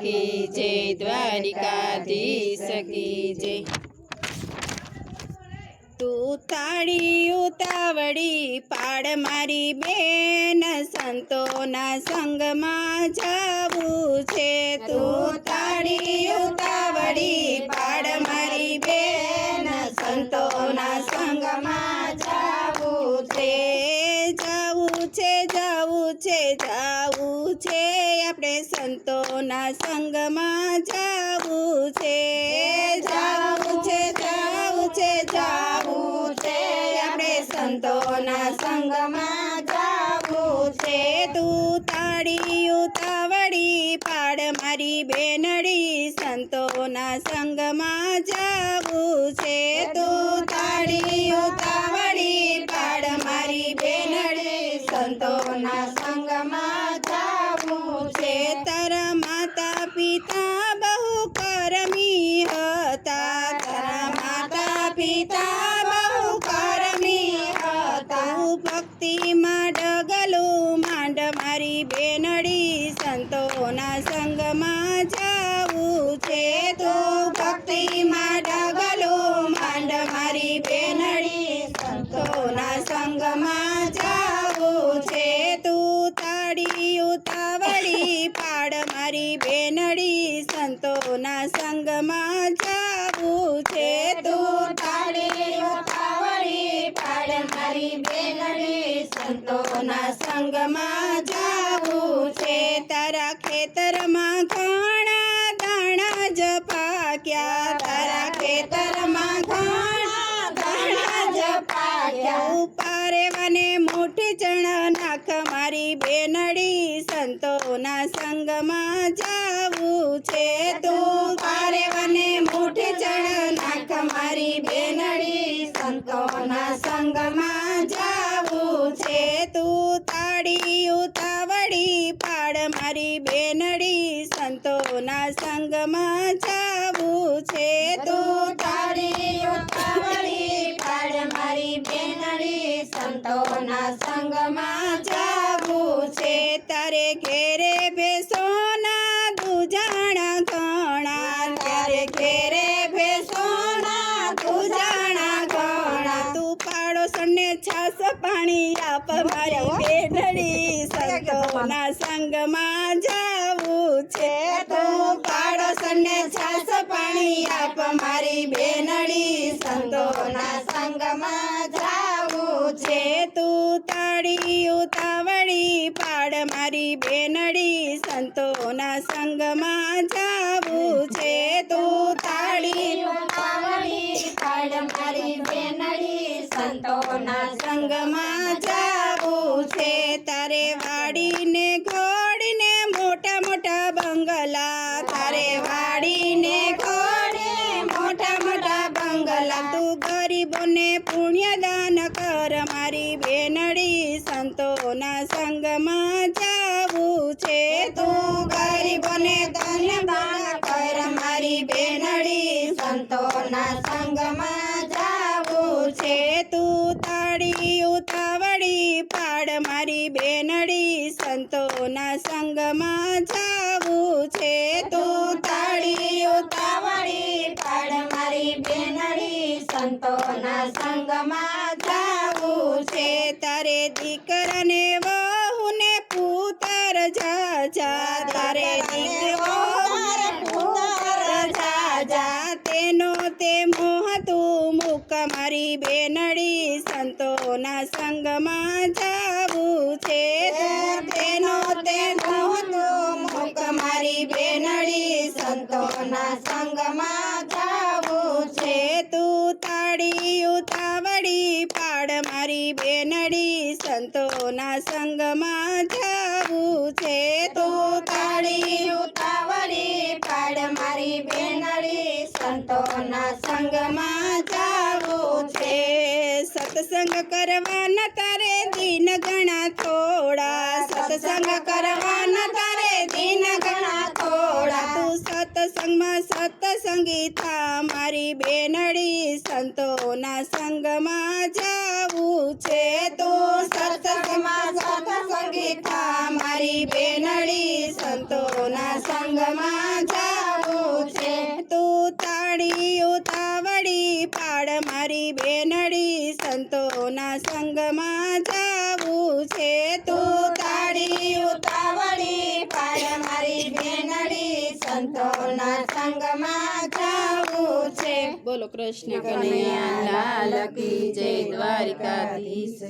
કી જય દ્વારિકાધીશ કી જય તું તાળી ઉતાવળી, પાડ મારી બેન, સંતોના સંગમાં જાવું છે. તું તાળી ઉતાવળી, પાડ મારી બેન, સંતોના સંગમાં જાવું છે. જાવું છે જાવું છે આપણે સંતોના સંગમાં જાવું છે જાવું છે જાવું છે જાવું છે. આપણે સંતોના સંગમાં જાવું છે. તું તાળી ઉતાવળી, પાડ મારી બેનડી. સંતોના સંગમાં જાવું છે, તું પિતા બહુ કરમી હતા. તારા માતા પિતા બહુ કરમી હતા. હું ભક્તિમાં ડગલું માંડ, મારી બેનડી સંતોના સંગમાં જાવું છે. તો ભક્તિમાં ડગલું માંડ, મારી બેનડી સંતોના સંગમાં જાવું છે. તું તાળી ઉતાવળી પાડ મારી બેનડી સંતોના સંગમાં જાવું છે. તારા ખેતરમાં ઘણા દાણા જ પાક્યા તારા ખેતરમાં ઘણા દાણા જ પાક્યા ઉપારે મને મોટી ચણા નાખ મારી બેનડી સંતોના સંગમાં જાવું છે તું તારે મને મોટી ચણા. નાખ મારી બેનડી સંતોના સંગમાં જાવું છે. તું તાળી ઉતાવળી પાડ મારી બેનડી સંતોના સંગમાં જાવું છે. તું તાળી ઉતાવળી પાડ મારી બેનડી સંતોના સંગમાં જાવું છે. તારે ઘેરે બેસોના મારી બેનડી સંતોના સંગમાં જાવું છે. તું પાડોશને છાસ પાણી આપ મારી બેનડી સંતોના સંગમાં જાવું છે. તું તાળી ઉતાવળી પાડ મારી બેનડી સંતોના સંગમાં જાવું છે. તું કર મારી બેનડી સંતોના સંગમાં જાવું છે. તું ગરીબોને ધન્યવાદ કર મારી બેનડી સંતોના સંગમાં જાવું છે. તું તાળી ઉતાવળી પાડ મારી બેનડી સંતોના સંગમાં જાવું છે. તું તાળી ઉતાવળી પાડ મારી બેનડી સંતોના સંગમાં જાવું દીકરાને વહુને પુતર જાજા. તારે જાજા. તેનો તે મોહ તું મુક મારી બેનડી સંતોના સંગમાં જાવું છે. તેનો તે મોહ તું સંતોના સંગમાં જાવું છે તો તાળી ઉતાવળી પાડ મારી બેનળી સંતોના સંગમાં જાવું છે. સત્સંગ કરવાના તારે દિન ગણા થોડા. સત્સંગ કરવાના સત્સંગમાં સત્સંગીતા મારી બેનડી સંતોના સંગમાં જાવું છે તો સત્સંગમાં સત્સંગીતા મારી બેનડી સંતોના સંગમાં જાવું છે. તું તાળી ઉતાવળી પાડ મારી બેનડી સંતોના સંગમાં જાવું છે તું સંતોના સંગમાં જવું છે. બોલો કૃષ્ણ કનૈયા લાલ કી જય દ્વારિકાધીશ.